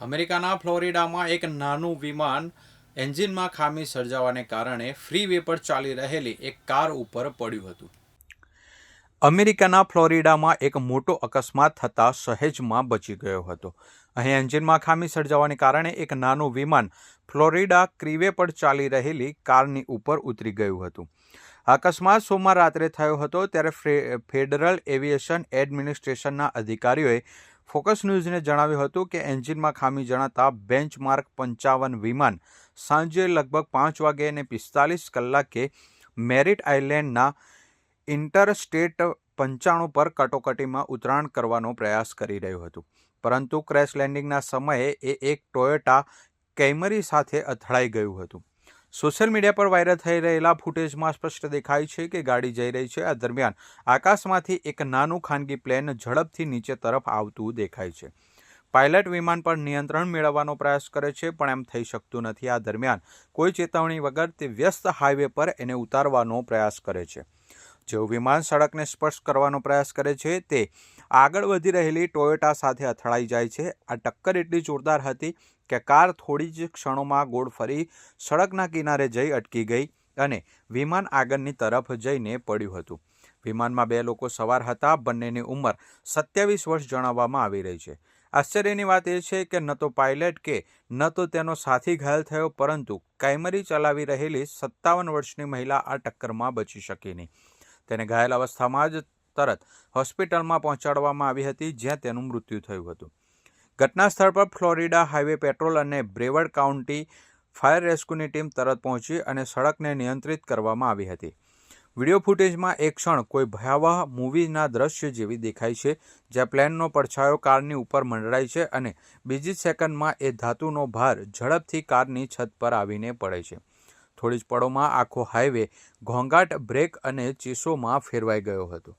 અમેરિકાના ફ્લોરિડામાં એક નાનું વિમાન એન્જિનમાં ખામી સર્જાવાને કારણે ફ્રીવે પર ચાલી રહેલી એક કાર ઉપર પડ્યું હતું. અમેરિકાના ફ્લોરિડામાં એક મોટો અકસ્માત થતાં સહેજમાં બચી ગયો હતો. અહીં એન્જિનમાં ખામી સર્જાવાને કારણે એક નાનું વિમાન ફ્લોરિડા ક્રીવે પર ચાલી રહેલી કારની ઉપર ઉતરી ગયું હતું. અકસ્માત સોમવાર રાત્રે થયો હતો ત્યારે ફેડરલ એવિએશન એડમિનિસ્ટ્રેશનના અધિકારીઓએ ફોકસ ન્યૂઝને જણાવ્યું હતું કે એન્જિનમાં ખામી જણાતા બેન્ચમાર્ક પંચાવન વિમાન સાંજે લગભગ પાંચ વાગે અને પિસ્તાલીસ કલાકે મેરિટ આઇલેન્ડના ઇન્ટરસ્ટેટ પંચાણું પર કટોકટીમાં ઉતરાણ કરવાનો પ્રયાસ કરી રહ્યું હતું. પરંતુ ક્રેશ લેન્ડિંગના સમયે એ એક ટોયોટા કેમરી સાથે અથડાઈ ગયું હતું. સોશિયલ મીડિયા પર વાયરલ થઈ રહેલા ફૂટેજમાં સ્પષ્ટ દેખાય છે કે ગાડી જઈ રહી છે. આ દરમિયાન આકાશમાંથી એક નાનું ખાનગી પ્લેન ઝડપથી નીચે તરફ આવતું દેખાય છે. પાયલટ વિમાન પર નિયંત્રણ મેળવવાનો પ્રયાસ કરે છે, પણ એમ થઈ શકતું નથી. આ દરમિયાન કોઈ ચેતવણી વગર તે વ્યસ્ત હાઈવે પર એને ઉતારવાનો પ્રયાસ કરે છે. જેવું વિમાન સડકને સ્પર્શ કરવાનો પ્રયાસ કરે છે, તે આગળ વધી રહેલી ટોયોટા સાથે અથડાઈ જાય છે. આ ટક્કર એટલી જોરદાર હતી કે કાર થોડી જ ક્ષણોમાં ગોળ ફરી સડકના કિનારે જઈ અટકી ગઈ અને વિમાન આગળની તરફ જઈને પડ્યું હતું. વિમાનમાં બે લોકો સવાર હતા. બંનેની ઉંમર સત્યાવીસ વર્ષ જણાવવામાં આવી રહી છે. આશ્ચર્યની વાત એ છે કે ન તો પાયલટ કે ન તો તેનો સાથી ઘાયલ થયો, પરંતુ કાયમરી ચલાવી રહેલી સત્તાવન વર્ષની મહિલા આ ટક્કરમાં બચી શકી નહીં. તેને ઘાયલ અવસ્થામાં જ તરત હોસ્પિટલમાં પહોંચાડવામાં આવી હતી, જ્યાં તેનું મૃત્યુ થયું હતું. ઘટના સ્થળ પર ફ્લોરિડા હાઈવે પેટ્રોલ અને બ્રેવર્ડ કાઉન્ટી ફાયર રેસ્ક્યુની ટીમ તરત પહોંચી અને સડકને નિયંત્રિત કરવામાં આવી હતી. વીડિયો ફૂટેજમાં એક ક્ષણ કોઈ ભયાવહ મૂવીના દ્રશ્ય જેવી દેખાય છે, જ્યાં પ્લેનનો પડછાયો કારની ઉપર મંડરાય છે અને બીજી સેકન્ડમાં એ ધાતુનો ભાર ઝડપથી કારની છત પર આવીને પડે છે. થોડી જ પળોમાં આખો હાઈવે ઘોંઘાટ બ્રેક અને ચીસોમાં ફેરવાઈ ગયો હતો.